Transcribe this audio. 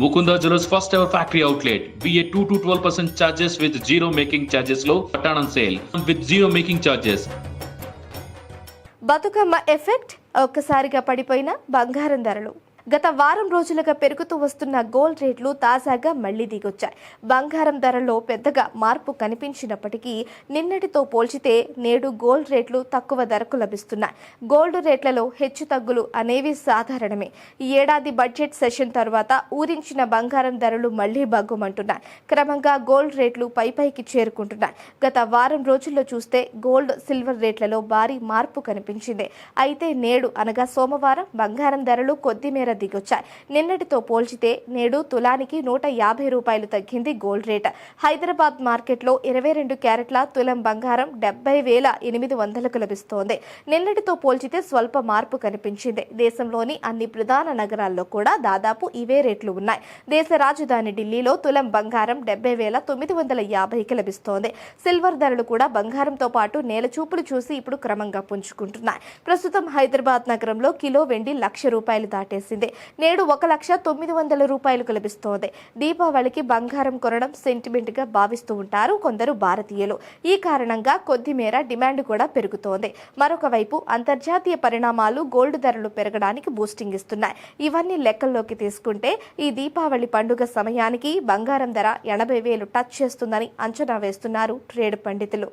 Mukunda Jewelers first ever factory outlet. BA 2 to 12% charges with zero making charges low. Patanan sale with zero making charges. Bathukamma effect ఒక్కసారిగా పడిపోయిన బంగారం ధరలు గత వారం రోజులుగా పెరుగుతూ వస్తున్న గోల్డ్ రేట్లు తాజాగా మళ్ళీ దిగొచ్చాయి. బంగారం ధరల్లో పెద్దగా మార్పు కనిపించినప్పటికీ నిన్నటితో పోల్చితే నేడు గోల్డ్ రేట్లు తక్కువ ధరకు లభిస్తున్నాయి. గోల్డ్ రేట్లలో హెచ్చు తగ్గులు అనేవి సాధారణమే. ఈ ఏడాది బడ్జెట్ సెషన్ తర్వాత ఊరించిన బంగారం ధరలు మళ్ళీ బగ్గుమంటున్నాయి క్రమంగా గోల్డ్ రేట్లు పై పైకి చేరుకుంటున్నాయి. గత వారం రోజుల్లో చూస్తే గోల్డ్ సిల్వర్ రేట్లలో భారీ మార్పు కనిపించింది. అయితే నేడు అనగా సోమవారం బంగారం ధరలు కొద్ది మేర దిగొచ్చాయి. నిన్నటితో పోల్చితే నేడు తులానికి నూట యాభై రూపాయలు తగ్గింది గోల్డ్ రేట్. హైదరాబాద్ మార్కెట్లో ఇరవై రెండు క్యారెట్ల తులం బంగారం డెబ్బై వేల ఎనిమిది వందలకు లభిస్తోంది. నిన్నటితో పోల్చితే స్వల్ప మార్పు కనిపించింది. దేశంలోని అన్ని ప్రధాన నగరాల్లో కూడా దాదాపు ఇవే రేట్లు ఉన్నాయి. దేశ రాజధాని ఢిల్లీలో తులం బంగారం డెబ్బై వేల తొమ్మిది వందల యాభైకి లభిస్తోంది. సిల్వర్ ధరలు కూడా బంగారంతో పాటు నేల చూపులు చూసి ఇప్పుడు క్రమంగా పుంజుకుంటున్నాయి. ప్రస్తుతం హైదరాబాద్ నగరంలో కిలో వెండి లక్ష రూపాయలు దాటేసింది. నేడు ఒక లక్ష తొమ్మిది వందల రూపాయలకు లభిస్తోంది దీపావళికి బంగారం కొనడం సెంటిమెంట్గా భావిస్తూ ఉంటారు కొందరు భారతీయులు. ఈ కారణంగా కొద్దిమేర డిమాండ్ కూడా పెరుగుతోంది. మరొక వైపు అంతర్జాతీయ పరిణామాలు గోల్డ్ ధరలు పెరగడానికి బూస్టింగ్ ఇస్తున్నాయి. ఇవన్నీ లెక్కల్లోకి తీసుకుంటే ఈ దీపావళి పండుగ సమయానికి బంగారం ధర ఎనభై వేలు టచ్ చేస్తుందని అంచనా వేస్తున్నారు ట్రేడ్ పండితులు.